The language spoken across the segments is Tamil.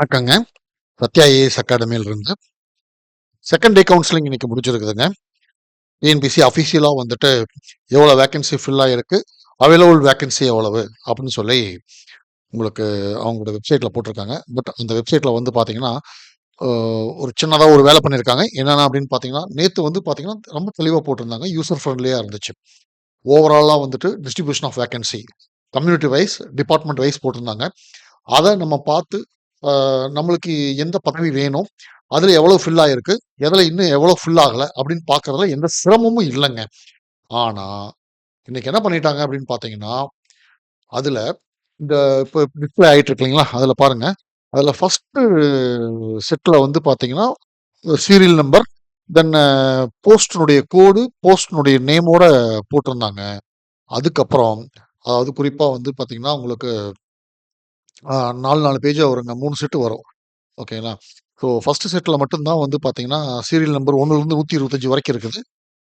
வணக்கங்க. சத்யா ஐஏஎஸ் அகாடமியிலிருந்து செகண்ட் டே கவுன்சிலிங் இன்னைக்கு முடிஞ்சிருக்குதுங்க. டிஎன்பிசி அஃபீஷியலாக வந்துட்டு எவ்வளோ வேக்கன்சி ஃபில் இருக்குது அவைலபிள் வேக்கன்சி எவ்வளவு அப்படின்னு சொல்லி உங்களுக்கு அவங்களோட வெப்சைட்டில் போட்டிருக்காங்க. பட் அந்த வெப்சைட்டில் வந்து பார்த்தீங்கன்னா, ஒரு சின்னதாக ஒரு வேலை பண்ணியிருக்காங்க. என்னென்ன அப்படின்னு பார்த்தீங்கன்னா, நேற்று வந்து பார்த்தீங்கன்னா, ரொம்ப தெளிவாக போட்டிருந்தாங்க. யூசர் ஃப்ரெண்ட்லியாக இருந்துச்சு. ஓவராலாக வந்துட்டு distribution of vacancy community wise, department wise போட்டிருந்தாங்க. அதை நம்ம பார்த்து நம்மளுக்கு எந்த பதவி வேணும், அதுல எவ்வளோ ஃபில் ஆயிருக்கு, எதுல இன்னும் எவ்வளோ ஃபில் ஆகல அப்படின்னு பார்க்கறதுல எந்த சிரமமும் இல்லைங்க ஆனா, இன்னைக்கு என்ன பண்ணிட்டாங்க அப்படின்னு பார்த்தீங்கன்னா, அதுல இந்த இப்போ டிஸ்பிளே ஆயிட்டு இருக்கு இல்லைங்களா? அதுல பாருங்க. அதுல ஃபர்ஸ்ட்டு செட்ல வந்து பார்த்தீங்கன்னா, சீரியல் நம்பர், தென் போஸ்டினுடைய கோடு, போஸ்டினுடைய நேமோட போட்டிருந்தாங்க. அதுக்கப்புறம் அதாவது குறிப்பா வந்து பார்த்தீங்கன்னா, உங்களுக்கு நாலு நாலு பேஜ் வருங்க. மூணு செட்டு வரும். ஓகேங்களா? ஸோ ஃபஸ்ட்டு செட்டில் மட்டும்தான் வந்து பார்த்தீங்கன்னா, சீரியல் நம்பர் 1லருந்து 125 வரைக்கும் இருக்குது.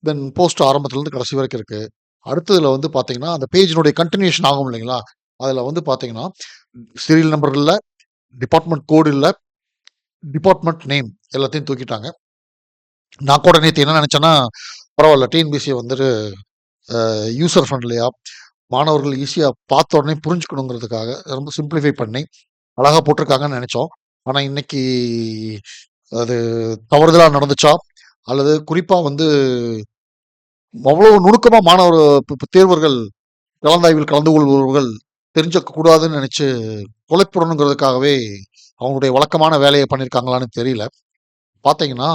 தென் போஸ்ட் ஆரம்பத்துலேருந்து கடைசி வரைக்கும் இருக்குது அடுத்ததில் வந்து பார்த்தீங்கன்னா, அந்த பேஜினுடைய கன்டினியூஷன் ஆகும் இல்லைங்களா? அதில் வந்து பார்த்தீங்கன்னா, சீரியல் நம்பர் இல்லை டிபார்ட்மெண்ட் கோடு இல்லை டிபார்ட்மெண்ட் நேம் எல்லாத்தையும் தூக்கிட்டாங்க. நான் கூட நேற்று என்ன நினச்சேன்னா பரவாயில்ல டிஎன்பிசி வந்துட்டு யூசர் ஃப்ரெண்ட்லியா மாணவர்கள் ஈஸியாக பார்த்த உடனே புரிஞ்சுக்கணுங்கிறதுக்காக ரொம்ப சிம்பிளிஃபை பண்ணி, அழகாக போட்டிருக்காங்கன்னு நினச்சோம் ஆனால் இன்னைக்கு அது தவறுதலாக நடந்துச்சா? அல்லது குறிப்பாக வந்து அவ்வளோ நுணுக்கமாக மாணவர் தேர்வர்கள் கலந்தாய்வில் கலந்து கொள்பவர்கள் தெரிஞ்சுக்க கூடாதுன்னு குலைப்படணுங்கிறதுக்காகவே அவங்களுடைய வழக்கமான வேலையை பண்ணியிருக்காங்களான்னு தெரியல. பார்த்தீங்கன்னா,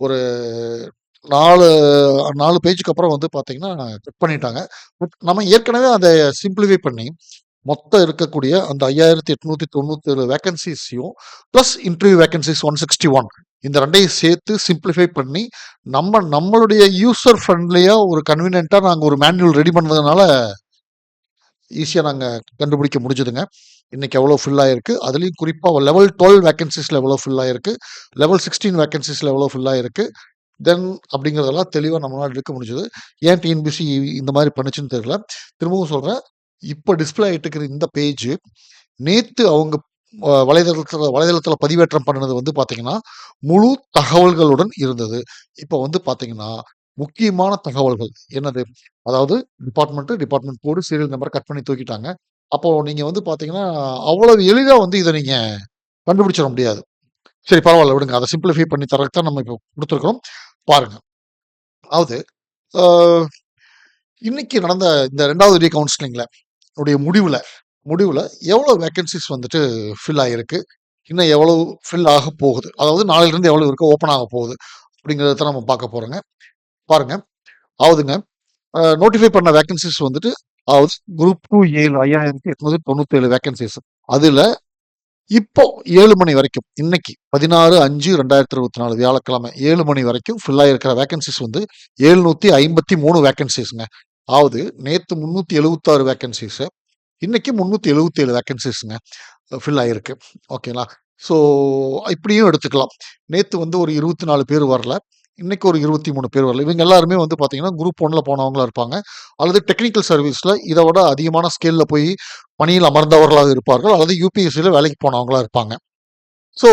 ஒரு 4 4 பேஜுக்கு அப்புறம் வந்து பார்த்தீங்கன்னா, செக் பண்ணிட்டாங்க. பட் நம்ம ஏற்கனவே அதை சிம்ப்ளிஃபை பண்ணி, மொத்தம் இருக்கக்கூடிய அந்த ஐயாயிரத்தி எட்நூத்தி தொண்ணூத்தி ஏழு வேகன்சிஸையும் plus interview vacancies one sixty one இந்த ரெண்டையும் சேர்த்து சிம்ப்ளிஃபை பண்ணி, நம்ம நம்மளுடைய யூசர் ஃப்ரெண்ட்லியா ஒரு கன்வீனியண்ட்டாக நாங்கள் ஒரு மேனுவல் ரெடி பண்ணதுனால ஈஸியாக நாங்கள் கண்டுபிடிக்க முடிஞ்சதுங்க. இன்னைக்கு எவ்வளோ ஃபில் அதுலேயும் குறிப்பாக குறிப்பா லெவல் டுவெல் வேகன்சிஸில் எவ்வளோ ஃபில் ஆகிருக்கு லெவல் சிக்ஸ்டீன் வேகன்சிஸில் எவ்வளோ ஃபில் ஆகிருக்கு தென் அப்படிங்கிறதெல்லாம் தெளிவாக நம்மளால் எடுக்க முடிஞ்சது. ஏன் டிஎன்பிசி இந்த மாதிரி பண்ணுச்சுன்னு தெரியல. திரும்பவும் சொல்கிறேன் இப்போ டிஸ்ப்ளே ஆகிட்டு இருக்கிற இந்த பேஜ் நேற்று அவங்க வலைதளத்தில் வலைதளத்தில் பதிவேற்றம் பண்ணினது வந்து பார்த்தீங்கன்னா, முழு தகவல்களுடன் இருந்தது. இப்போ வந்து பார்த்தீங்கன்னா, முக்கியமான தகவல்கள் என்னது? அதாவது department department code, serial number cut பண்ணி தூக்கிட்டாங்க. அப்போ நீங்கள் வந்து பார்த்தீங்கன்னா, அவ்வளவு எளிதாக வந்து இதை நீங்கள் கண்டுபிடிச்சிட முடியாது. சரி பரவாயில்ல விடுங்க. அதை சிம்பிளிஃபை பண்ணி தரத்தான் தான் நம்ம இப்போ கொடுத்துருக்குறோம் பாருங்க. அதாவது இன்னைக்கு நடந்த இந்த ரெண்டாவது ரீ கவுன்சிலிங்கில் உடைய முடிவில் முடிவில் எவ்வளோ வேக்கன்சிஸ் வந்துட்டு ஃபில் ஆகியிருக்கு இன்னும் எவ்வளோ ஃபில் ஆக போகுது. அதாவது நாளையிலேருந்து எவ்வளோ இருக்குது ஓப்பன் ஆக போகுது. அப்படிங்கிறத தான் நம்ம பார்க்க போகிறோங்க பாருங்க. ஆகுதுங்க நோட்டிஃபை பண்ண வேக்கன்சிஸ் வந்துட்டு ஆகுது குரூப் 2 7 5897 வேக்கன்ஸீஸ். அதுல இப்போ ஏழு மணி வரைக்கும் இன்னைக்கு பதினாறு அஞ்சு ரெண்டாயிரத்தி இருபத்தி நாலு வியாழக்கிழமை ஏழு மணி வரைக்கும் ஃபில் ஆகிருக்கிற வேகன்சிஸ் வந்து எழுநூத்தி ஐம்பத்தி மூணு வேகன்சிஸ்ங்க அதாவது நேற்று முந்நூற்றி எழுபத்தாறு வேகன்சிஸ் இன்னைக்கு முன்னூத்தி எழுபத்தி ஏழு வேகன்சிஸ்ங்க ஃபில் ஆகிருக்கு ஓகேங்களா ஸோ இப்படியும் எடுத்துக்கலாம். நேற்று வந்து ஒரு இருபத்தி நாலு பேர் வரல. இன்றைக்கி ஒரு 23 பேர் வரல. இவங்க எல்லாருமே வந்து பார்த்தீங்கன்னா, குரூப் 1ல போனவங்களா இருப்பாங்க. அல்லது டெக்னிக்கல் சர்வீஸில் இதை விட அதிகமான ஸ்கேலில் போய் பணியில் அமர்ந்தவர்களாக இருப்பார்கள். அல்லது யூபிஎஸ்சியில் வேலைக்கு போனவங்களா இருப்பாங்க. ஸோ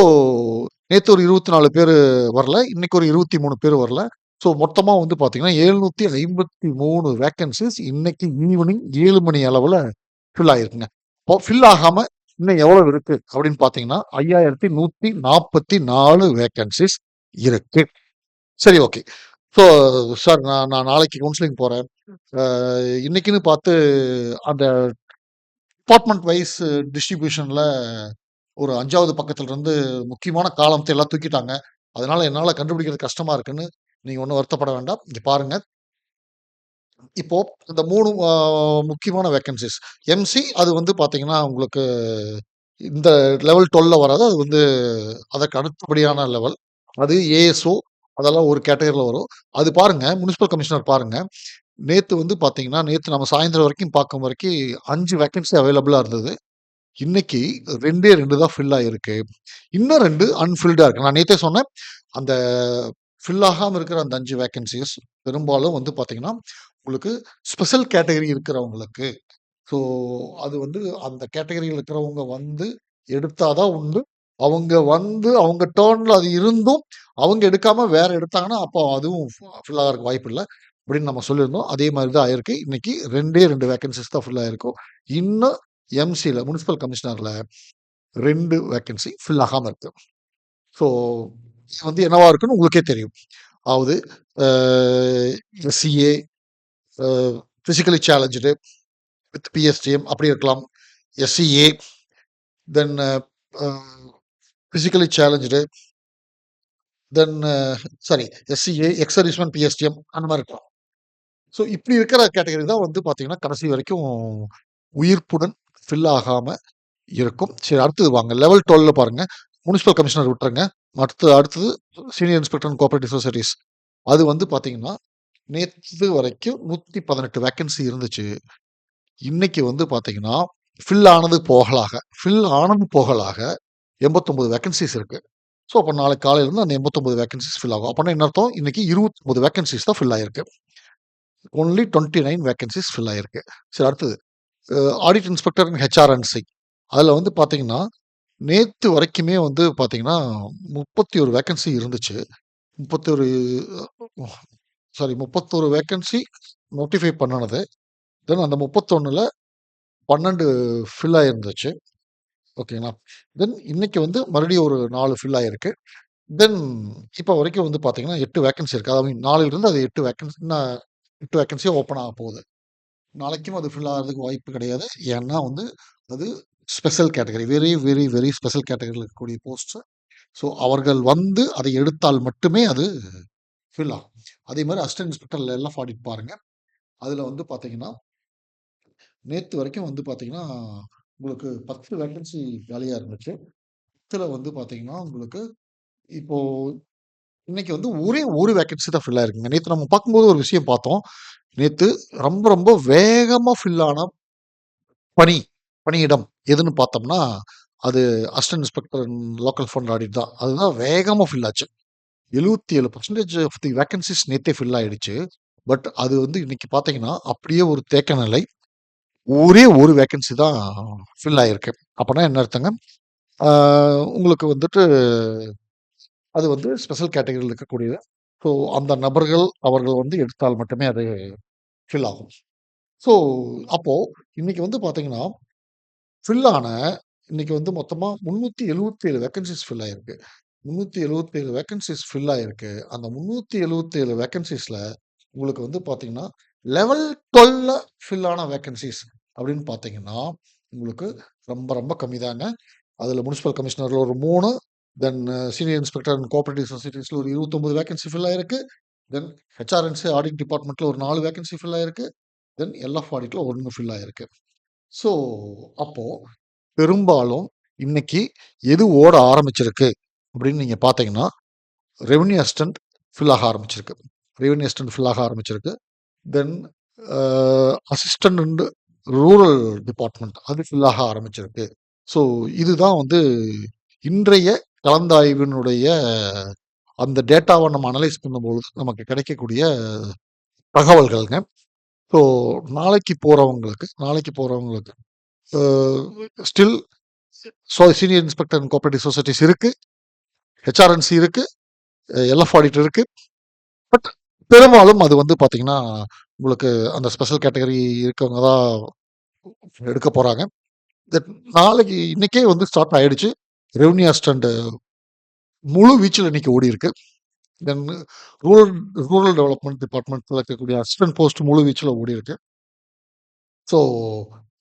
நேற்று ஒரு இருபத்தி நாலு பேர் வரல. இன்னைக்கு ஒரு 23 பேர் வரல. ஸோ மொத்தமாக வந்து பார்த்தீங்கன்னா, 753 வேக்கன்ஸீஸ் இன்னைக்கு ஈவினிங் ஏழு மணி அளவில் ஃபில் ஆகிருக்குங்க இப்போ ஃபில் ஆகாமல் இன்னும் எவ்வளோ இருக்குது அப்படின்னு பார்த்தீங்கன்னா, ஐயாயிரத்தி நூற்றி நாற்பத்தி நாலு வேக்கன்சிஸ் இருக்குது சரி ஓகே. ஸோ சார் நான் நான் நாளைக்கு கவுன்சிலிங் போறேன். அ இன்னைக்குன்னு பார்த்து அந்த டிபார்ட்மெண்ட் வைஸ் டிஸ்ட்ரிபியூஷன்ல ஒரு 5வது பக்கத்துல இருந்து முக்கியமான காலம்த்த எல்லாம் தூக்கிட்டாங்க. அதனால என்னால கண்டுபிடிக்கிறது கஷ்டமா இருக்குன்னு நீங்க ஒண்ணும் வருத்தப்பட வேண்டாம். இங்க பாருங்க. இப்போ இந்த 3 அ முக்கியமான வேக்கன்ஸீஸ். எம்சி அது வந்து பார்த்தீங்கன்னா, உங்களுக்கு இந்த லெவல் 12ல வராது. அது வந்து அதற்கு அடுத்தபடியான லெவல். அது ஏஎஸ்ஓ அதெல்லாம் ஒரு கேட்டகரியில் வரும். அது பாருங்க முனிசிபல் கமிஷனர் பாருங்க. நேற்று வந்து பார்த்தீங்கன்னா, நேற்று நம்ம சாயந்தரம் வரைக்கும் பார்க்கும் வரைக்கும் அஞ்சு வேக்கன்சி அவைலபிளாக இருந்தது. இன்னைக்கு 2டே 2 தான் ஃபில் ஆகிருக்கு இன்னும் ரெண்டு அன்ஃபில்டாக இருக்கு. நான் நேற்றே சொன்னேன். அந்த ஃபில் ஆகாமல் இருக்கிற அந்த அஞ்சு வேக்கன்சிஸ் பெரும்பாலும் வந்து பார்த்தீங்கன்னா, உங்களுக்கு ஸ்பெஷல் கேட்டகரி இருக்கிறவங்களுக்கு. ஸோ அது வந்து அந்த கேட்டகரியில் இருக்கிறவங்க வந்து எடுத்தாதான் உண்டு. அவங்க வந்து அவங்க டேர்னில் அது இருந்தும் அவங்க எடுக்காம வேற எடுத்தாங்கன்னா, அப்போ அதுவும் ஃபில் ஆகறதுக்கு வாய்ப்பு இல்லை அப்படின்னு நம்ம சொல்லியிருந்தோம். அதே மாதிரி தான் ஆயிருக்கு. இன்னைக்கு ரெண்டே ரெண்டு வேக்கன்சிஸ் தான் ஃபுல்லாக இருக்கும் இன்னும் எம்சியில் முனிசிபல் கமிஷனரில் ரெண்டு வேக்கன்சி ஃபில் ஆகாமல் இருக்கு. ஸோ இது வந்து என்னவா இருக்குன்னு உங்களுக்கே தெரியும். அதாவது SCA, uh challenged with PSTM அப்படி இருக்கலாம். SCA, then uh physically challenged then sorry SCA, ex serviceman, PSTM அந்த மாதிரி இருக்கலாம். ஸோ இப்படி இருக்கிற கேட்டகரி தான் வந்து பார்த்தீங்கன்னா, கடைசி வரைக்கும் உயிர்ப்புடன் ஃபில் ஆகாமல் இருக்கும். சரி அடுத்தது வாங்க. லெவல் 12ல பாருங்கள் முனிசிபல் கமிஷனர் விட்டுருங்க. அடுத்து அடுத்தது senior inspector and cooperative societies அது வந்து பார்த்தீங்கன்னா, நேற்று வரைக்கும் 118 வேக்கன்சி இருந்துச்சு. இன்னைக்கு வந்து பார்த்தீங்கன்னா, ஃபில் ஆனது போகலாக ஃபில் ஆனது போகலாக எண்பத்தொம்பது வேகன்சிஸ் இருக்கு. ஸோ அப்போ நாளைக்கு காலையிலேருந்து அந்த எண்பத்தொம்பது வேகன்சிஸ் ஃபில் ஆகும். அப்படின்னா என்ன அர்த்தம்? இன்னைக்கு இருபத்தொம்பது வேகன்சிஸ் தான் ஃபில் ஆயிருக்கு. ஒன்லி 29 வேக்கன்ஸீஸ் ஃபில் ஆயிருக்கு. சரி அடுத்தது ஆடிட் இன்ஸ்பெக்டர் அண்ட் ஹெச்ஆர்என்சி. அதில் வந்து பார்த்தீங்கன்னா, நேற்று வரைக்குமே வந்து பார்த்தீங்கன்னா, 31 வேக்கன்சி இருந்துச்சு. 31 சாரி 31 வேக்கன்சி நோட்டிஃபை பண்ணினது தென் அந்த 31ல 12 ஃபில் ஆகிருந்துச்சு ஓகேங்களா? தென் இன்னைக்கு வந்து மறுபடியும் ஒரு 4 ஃபில் ஆயிருக்கு. தென் இப்போ வரைக்கும் வந்து பார்த்தீங்கன்னா, 8 வேக்கன்சி இருக்கு. ஐ மீன் அது 8 வேக்கன்சி எட்டு 8 ஓப்பன் ஆக போகுது. நாளைக்கும் அது ஃபில் ஆகுறதுக்கு வாய்ப்பு கிடையாது. ஏன்னா வந்து அது special category. Very, very, very special கேட்டகரில இருக்கக்கூடிய போஸ்ட். ஸோ அவர்கள் வந்து அதை எடுத்தால் மட்டுமே அது ஃபில் ஆகும். அதே மாதிரி அசிஸ்டன்ட் இன்ஸ்பெக்டர்ல எல்லாம் ஆடிட் பாருங்க. அதில் வந்து பார்த்தீங்கன்னா நேத்து வரைக்கும் வந்து பார்த்தீங்கன்னா, உங்களுக்கு 10 வேக்கன்சி காலியா இருந்துச்சு. 10ல வந்து பார்த்தீங்கன்னா, உங்களுக்கு இப்போ இன்னைக்கு வந்து ஒரே ஒரு வேக்கன்சி தான் ஃபில் ஆயிருக்குங்க. நேற்று நம்ம பார்க்கும்போது ஒரு விஷயம் பார்த்தோம். நேத்து ரொம்ப ரொம்ப வேகமா ஃபில்லான பணி பணியிடம் எதுன்னு பார்த்தோம்னா, அது assistant inspector local fund audit தான். அதுதான் வேகமா ஃபில் ஆச்சு. 77% ஆஃப் தி வேக்கன்சிஸ் நேத்தே ஃபில் ஆயிடுச்சு. பட் அது வந்து இன்னைக்கு பார்த்தீங்கன்னா, அப்படியே ஒரு தேக்க நிலை. ஒரே ஒரு வேக்கன்சி தான் ஃபில் ஆகிருக்கு அப்பன்னா என்ன அர்த்தங்க? உங்களுக்கு வந்துட்டு அது வந்து ஸ்பெஷல் கேட்டகரியில் இருக்கக்கூடியது. ஸோ அந்த நபர்கள் அவர்கள் வந்து எடுத்தால் மட்டுமே அது ஃபில் ஆகும். ஸோ அப்போது இன்றைக்கி வந்து பார்த்தீங்கன்னா, ஃபில் ஆன இன்னைக்கு வந்து முந்நூற்றி 377 வேக்கன்சிஸ் ஃபில் ஆயிருக்கு. 377 வேக்கன்சிஸ் ஃபில் ஆகிருக்கு அந்த 377 வேக்கன்சிஸில் உங்களுக்கு வந்து பார்த்தீங்கன்னா, லெவல் 12ல ஃபில் ஆன வேக்கன்சிஸ் அப்படின்னு பார்த்தீங்கன்னா, உங்களுக்கு ரொம்ப ரொம்ப கம்மி தாங்க. அதில் முனிசிபல் கமிஷனரில் ஒரு மூணு then senior inspector and cooperative சொசைட்டிஸில் ஒரு இருபத்தொம்பது வேகன்சி ஃபில் ஆயிருக்கு. தென் ஹெச்ஆர்என்சி ஆடிட் டிபார்ட்மெண்ட்டில் ஒரு நாலு வேகன்சி ஃபில் ஆயிருக்கு. தென் எல்எஃப் ஆடிட்டில் ஒன்று ஃபில் ஆயிருக்கு. ஸோ அப்போது பெரும்பாலும் இன்னைக்கு எது ஓட ஆரம்பிச்சிருக்கு அப்படின்னு நீங்கள் பார்த்தீங்கன்னா, ரெவென்யூ அஸ்டன்ட் ஃபில் ஆக ஆரம்பிச்சிருக்கு. ரெவென்யூ அஸ்டன்ட் ஃபில் ஆக ஆரம்பிச்சிருக்கு. Then assistant assistant and rural department அது ஃபுல்லாக ஆரம்பிச்சிருக்கு. ஸோ இதுதான் வந்து இன்றைய கலந்தாய்வினுடைய அந்த டேட்டாவை நம்ம அனலைஸ் பண்ணும்பொழுது நமக்கு கிடைக்கக்கூடிய தகவல்கள்ங்க. ஸோ நாளைக்கு போகிறவங்களுக்கு நாளைக்கு போகிறவங்களுக்கு still so senior inspector and cooperative societies இருக்குது ஹெச்ஆர்என்சி இருக்குது எல்எஃப் ஆடிட் இருக்குது பட் பெரும்பாலும் அது வந்து பார்த்தீங்கன்னா, உங்களுக்கு அந்த ஸ்பெஷல் கேட்டகரி இருக்கவங்க தான் எடுக்க போகிறாங்க நாளைக்கு இன்னைக்கே வந்து ஸ்டார்ட் ஆயிடுச்சு. ரெவன்யூ அசிஸ்டன்ட் முழு வீச்சில் இன்னைக்கு ஓடியிருக்கு. தென் ரூரல் ரூரல் டெவலப்மெண்ட் டிபார்ட்மெண்ட்டில் இருக்கக்கூடிய அசிஸ்டன்ட் போஸ்ட் முழு வீச்சில் ஓடி இருக்கு ஸோ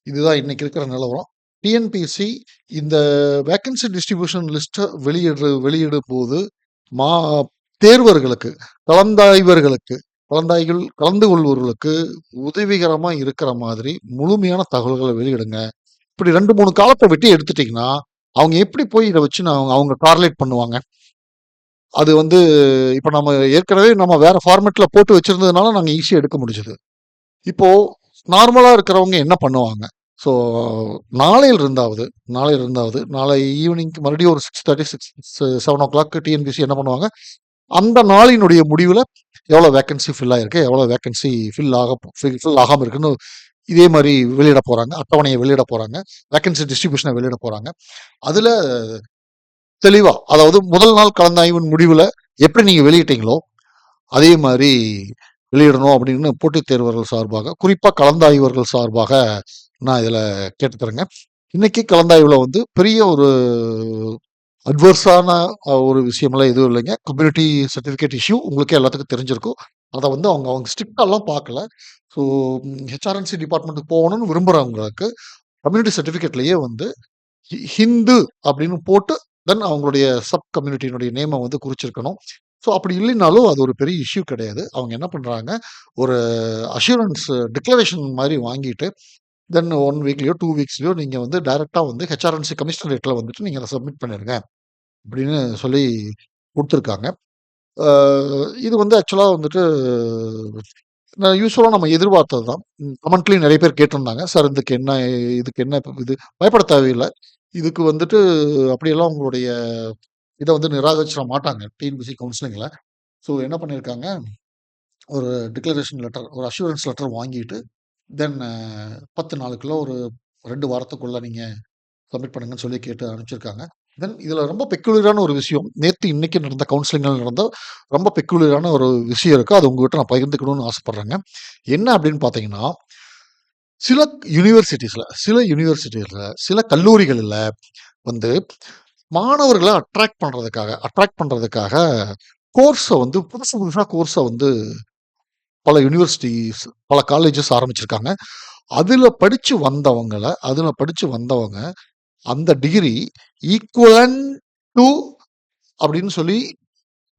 இதுதான் இன்னைக்கு இருக்கிற நிலவரம். டிஎன்பிஎஸ்சி இந்த வேக்கன்சி டிஸ்ட்ரிபியூஷன் லிஸ்ட்டை வெளியிடுற போது மா தேர்வர்களுக்கு, கலந்தாய்வர்களுக்கு, கலந்தாய்கள் கலந்து கொள்வர்களுக்கு உதவிகரமாக இருக்கிற மாதிரி முழுமையான தகவல்களை வெளியிடுங்க. இப்படி ரெண்டு மூணு காலத்தை வெட்டி எடுத்துட்டிங்கன்னா அவங்க எப்படி போய் இதை வச்சு நான் அவங்க கார்லேட் பண்ணுவாங்க? அது வந்து இப்போ நம்ம ஏற்கனவே நம்ம வேற ஃபார்மேட்டில் போட்டு வச்சிருந்ததுனால நாங்கள் ஈஸியாக எடுக்க முடிஞ்சது. இப்போது நார்மலாக இருக்கிறவங்க என்ன பண்ணுவாங்க? ஸோ நாளையில் இருந்தாவது நாளையில் இருந்தாவது நாளை ஈவினிங் மறுபடியும் ஒரு six thirty six seven o'clock TNPSC என்ன பண்ணுவாங்க? அந்த நாளினுடைய முடிவில் எவ்வளோ வேக்கன்சி ஃபில் ஆகிருக்கு எவ்வளோ வேக்கன்சி ஃபில் ஆக ஃபில் ஆகாமல் இருக்குன்னு இதே மாதிரி வெளியிட போகிறாங்க அட்டவணையை வெளியிட போகிறாங்க வேக்கன்சி டிஸ்ட்ரிபியூஷனை வெளியிட போகிறாங்க அதில் தெளிவாக அதாவது முதல் நாள் கலந்தாய்வின் முடிவில் எப்படி நீங்கள் வெளியிட்டீங்களோ அதே மாதிரி வெளியிடணும் அப்படின்னு போட்டித் தேர்வர்கள் சார்பாக குறிப்பாக கலந்தாய்வர்கள் சார்பாக நான் இதில் கேட்டுக்கிறேங்க இன்னைக்கு கலந்தாய்வில் வந்து பெரிய ஒரு அட்வர்ஸான ஒரு விஷயமெல்லாம் எதுவும் இல்லைங்க. கம்யூனிட்டி சர்டிஃபிகேட் இஷ்யூ உங்களுக்கே எல்லாத்துக்கும் தெரிஞ்சிருக்கும். அதை வந்து அவங்க அவங்க ஸ்ட்ரிக்டாலாம் பார்க்கல. ஸோ ஹெச்ஆர்என்சி டிபார்ட்மெண்ட்டுக்கு போகணும்னு விரும்புகிறவங்களுக்கு கம்யூனிட்டி சர்டிஃபிகேட்லேயே வந்து ஹிந்து அப்படின்னு போட்டு தென் அவங்களுடைய சப் கம்யூனிட்டியினுடைய நேமை வந்து குறிச்சிருக்கணும். ஸோ அப்படி இல்லைனாலும் அது ஒரு பெரிய இஷ்யூ கிடையாது. அவங்க என்ன பண்ணுறாங்க ஒரு அஷூரன்ஸ் டிக்ளரேஷன் மாதிரி வாங்கிட்டு தென் ஒன் வீக்லேயோ டூ வீக்ஸ்லயோ நீங்கள் வந்து டைரெக்டாக வந்து ஹெச்ஆர்என்சி கமிஷனரேட்டில் வந்துட்டு நீங்கள் அதை சப்மிட் பண்ணிடுங்க அப்படின்னு சொல்லி கொடுத்துருக்காங்க. இது வந்து ஆக்சுவலாக வந்துட்டு நான் யூஸ்வலாக நம்ம எதிர்பார்த்தது தான். கமெண்ட்லேயும் நிறைய பேர் கேட்டிருந்தாங்க. சார் இதுக்கு என்ன இதுக்கு என்ன இது? பயப்பட தேவையில்லை. இதுக்கு வந்துட்டு அப்படியெல்லாம் உங்களுடைய இதை வந்து நிராகரிச்சிட மாட்டாங்க. டிஎன்பிசி கவுன்சிலிங்கில் ஸோ என்ன பண்ணியிருக்காங்க ஒரு டிக்ளரேஷன் லெட்டர் ஒரு அஷூரன்ஸ் லெட்டர் வாங்கிட்டு தென் பத்து நாளுக்குள்ள ஒரு ரெண்டு வாரத்துக்குள்ளே நீங்கள் சப்மிட் பண்ணுங்கன்னு சொல்லி கேட்டு அனுப்பிச்சிருக்காங்க. தென் இதில் ரொம்ப பெக்குலரான ஒரு விஷயம் நேற்று இன்னைக்கு நடந்த கவுன்சிலிங்கில் நடந்த ரொம்ப பெக்குலரான ஒரு விஷயம் இருக்குது அது உங்கள்கிட்ட நான் பகிர்ந்துக்கணும்னு ஆசைப்பட்றேங்க. என்ன அப்படின்னு பார்த்தீங்கன்னா சில யூனிவர்சிட்டிஸில் சில யூனிவர்சிட்டிஸில் சில கல்லூரிகளில் வந்து மாணவர்களை அட்ராக்ட் பண்ணுறதுக்காக அட்ராக்ட் பண்ணுறதுக்காக கோர்ஸை வந்து புதுசு புதுசாக கோர்ஸை வந்து பல யூனிவர்சிட்டிஸ் பல காலேஜஸ் ஆரம்பிச்சிருக்காங்க. அதில் படித்து வந்தவங்கள அதில் படித்து வந்தவங்க அந்த டிகிரி ஈக்குவலன் டு அப்படின்னு சொல்லி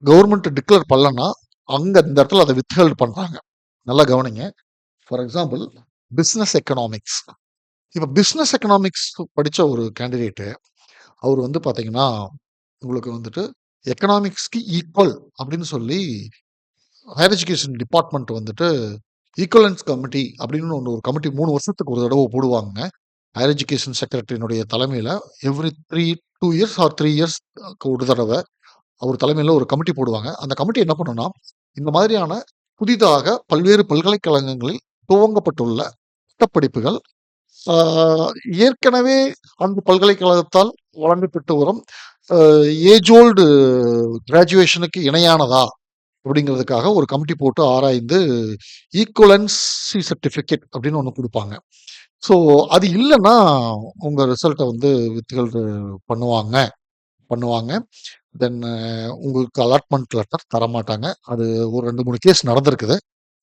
கவர்மெண்ட் டிக்ளேர் பண்ணலன்னா அங்கே இந்த இடத்துல அதை வித்ஹெல்ட் பண்ணுறாங்க நல்லா கவனிங்க. ஃபார் எக்ஸாம்பிள் பிஸ்னஸ் எக்கனாமிக்ஸ் இப்போ பிஸ்னஸ் எக்கனாமிக்ஸ் படித்த ஒரு கேண்டிடேட்டு அவர் வந்து பார்த்தீங்கன்னா உங்களுக்கு வந்துட்டு எக்கனாமிக்ஸ்க்கு ஈக்குவல் அப்படின்னு சொல்லி ஹையர் எஜுகேஷன் டிபார்ட்மெண்ட் வந்துட்டு ஈக்குவலன்ஸ் கமிட்டி அப்படின்னு ஒன்று ஒரு கமிட்டி மூணு வருஷத்துக்கு ஒரு தடவை போடுவாங்க. ஹையர் எஜுகேஷன் செக்ரட்டரியினுடைய தலைமையில் every three two years or three years ஒரு தடவை அவர் தலைமையில் ஒரு கமிட்டி போடுவாங்க. அந்த கமிட்டி என்ன பண்ணுன்னா இந்த மாதிரியான புதிதாக பல்வேறு பல்கலைக்கழகங்களில் துவங்கப்பட்டுள்ள பட்டப்படிப்புகள் ஏற்கனவே அந்த பல்கலைக்கழகத்தால் வழங்கப்பட்டு வரும் ஏஜ் ஓல்டு கிராஜுவேஷனுக்கு இணையானதா? அப்படிங்கிறதுக்காக ஒரு கமிட்டி போட்டு ஆராய்ந்து ஈக்குவலன்சி சர்டிஃபிகேட் அப்படின்னு ஒன்று கொடுப்பாங்க. ஸோ அது இல்லைன்னா உங்கள் ரிசல்ட்டை வந்து வித்துகள் பண்ணுவாங்க. பண்ணுவாங்க. தென் உங்களுக்கு அலாட்மெண்ட் லெட்டர் தரமாட்டாங்க. அது ஒரு ரெண்டு மூணு கேஸ் நடந்திருக்குது.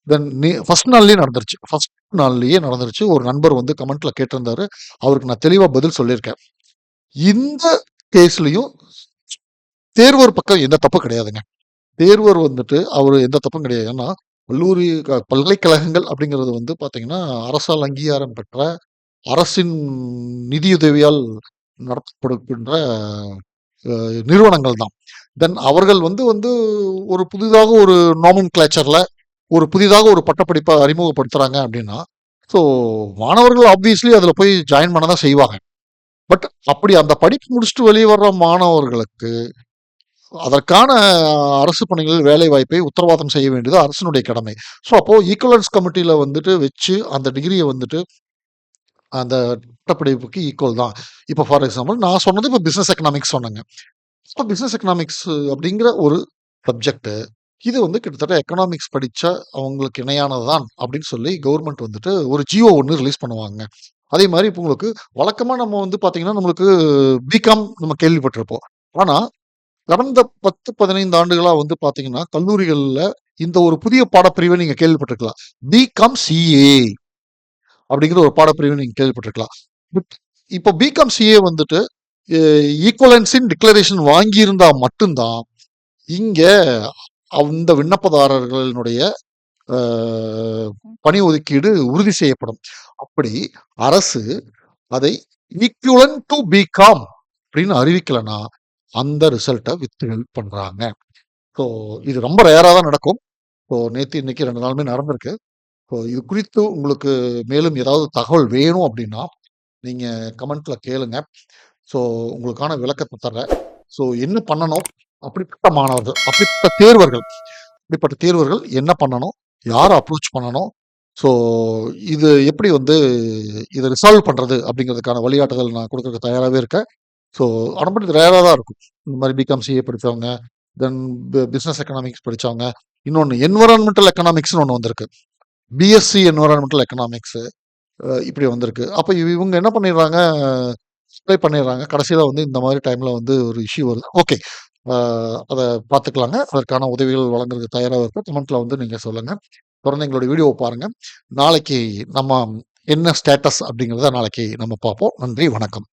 தென் நீ ஃபர்ஸ்ட் நாள்லேயே நடந்துருச்சு. ஃபர்ஸ்ட் நாள்லேயே நடந்துருச்சு. ஒரு நண்பர் வந்து கமெண்ட்ல கேட்டிருந்தாரு. அவருக்கு நான் தெளிவாக பதில் சொல்லியிருக்கேன். இந்த கேஸ்லையும் தேர்வர் பக்கம் எந்த தப்பு கிடையாதுங்க. தேர்வர் வந்துட்டு அவர் எந்த தப்பும் கிடையாது. ஏன்னா கல்லூரி க- பல்கலைக்கழகங்கள் அப்படிங்கிறது வந்து பார்த்தீங்கன்னா அரசால் அங்கீகாரம் பெற்ற அரசின் நிதியுதவியால் நடத்தப்படுகின்ற நிறுவனங்கள் தான். தென் அவர்கள் வந்து வந்து ஒரு புதிதாக ஒரு நாமன் கிளேச்சரில் ஒரு புதிதாக ஒரு பட்டப்படிப்பை அறிமுகப்படுத்துகிறாங்க அப்படின்னா ஸோ மாணவர்கள் ஆப்வியஸ்லி அதில் போய் ஜாயின் பண்ண தான் செய்வாங்க. பட் அப்படி அந்த படிப்பு முடிச்சுட்டு வெளியே வர்ற மாணவர்களுக்கு அதற்கான அரசு பணிகளில் வேலை வாய்ப்பை உத்தரவாதம் செய்ய வேண்டியது அரசினுடைய கடமை. ஸோ அப்போது ஈக்குவலன்ஸ் கமிட்டியில் வந்துட்டு வச்சு அந்த டிகிரியை வந்துட்டு அந்த பட்டப்படிப்புக்கு ஈக்குவல் தான். இப்போ ஃபார் எக்ஸாம்பிள் நான் சொன்னது இப்போ பிஸ்னஸ் எக்கனாமிக்ஸ் சொன்னேங்க. இப்போ பிஸ்னஸ் எக்கனாமிக்ஸ் அப்படிங்கிற ஒரு சப்ஜெக்ட் இது வந்து கிட்டத்தட்ட எக்கனாமிக்ஸ் படித்த அவங்களுக்கு இணையானது தான் அப்படின்னு சொல்லி கவர்மெண்ட் வந்துட்டு ஒரு ஜியோ ஒன்று ரிலீஸ் பண்ணுவாங்க. அதே மாதிரி இப்போ உங்களுக்கு வழக்கமாக நம்ம வந்து பார்த்தீங்கன்னா நம்மளுக்கு பிகாம் நம்ம கேள்விப்பட்டிருப்போம். ஆனால் கடந்த பத்து பதினைந்து ஆண்டுகளா வந்து பாத்தீங்கன்னா கல்லூரிகள்ல இந்த ஒரு புதிய பாடப்பிரிவை நீங்க கேள்விப்பட்டிருக்கலாம். பிகாம் சிஏ அப்படிங்கிற ஒரு பாடப்பிரிவை நீங்க கேள்விப்பட்டிருக்கலாம். இப்போ பிகாம் சிஏ வந்துட்டு ஈக்குவலன்ஸின் டிக்ளரேஷன் வாங்கியிருந்தா மட்டும்தான் இங்க அந்த விண்ணப்பதாரர்களினுடைய பணி ஒதுக்கீடு உறுதி செய்யப்படும். அப்படி அரசு அதை ஈக்குவலன் டு பிகாம் அப்படின்னு அறிவிக்கலைன்னா அந்த ரிசல்ட்டை வித்து பண்ணுறாங்க ஸோ இது ரொம்ப ரேராக தான் நடக்கும். ஸோ நேற்று இன்னைக்கு ரெண்டு நாளுமே நடந்திருக்கு. ஸோ இது குறித்து உங்களுக்கு மேலும் ஏதாவது தகவல் வேணும் அப்படின்னா நீங்கள் கமெண்ட்ல கேளுங்க. ஸோ உங்களுக்கான விளக்கத்தை தர்றேன். ஸோ என்ன பண்ணணும்? அப்படிப்பட்ட மாணவர்கள் அப்படிப்பட்ட தேர்வர்கள் அப்படிப்பட்ட தேர்வர்கள் என்ன பண்ணணும்? யாரை அப்ரோச் பண்ணணும்? ஸோ இது எப்படி வந்து இதை ரிசால்வ் பண்ணுறது அப்படிங்கிறதுக்கான வழிகாட்டுதல் நான் கொடுக்கறதுக்கு தயாராகவே இருக்கேன். ஸோ ஆனால் பட் ரேராக தான் இருக்கும். இந்த மாதிரி பிகாம் சிஏ படித்தவங்க தென் பிஸ்னஸ் எக்கனாமிக்ஸ் படித்தவங்க இன்னொன்று என்வரான்மெண்டல் எக்கனாமிக்ஸ்னு ஒன்று வந்திருக்கு. பிஎஸ்சி என்வரான்மெண்டல் எக்கனாமிக்ஸு இப்படி வந்திருக்கு. அப்போ இவங்க என்ன பண்ணிடுறாங்க அப்ளை பண்ணிடுறாங்க. கடைசியில் வந்து இந்த மாதிரி டைமில் வந்து ஒரு இஷ்யூ வருது. ஓகே அதை பார்த்துக்கலாங்க. அதற்கான உதவிகள் வழங்குறதுக்கு தயாராக இருக்கும் கமெண்ட்டில் வந்து நீங்கள் சொல்லுங்கள் தொடர்ந்து எங்களுடைய வீடியோவை பாருங்கள் நாளைக்கு நம்ம என்ன ஸ்டேட்டஸ் அப்படிங்கிறத நாளைக்கு நம்ம பார்ப்போம். நன்றி வணக்கம்.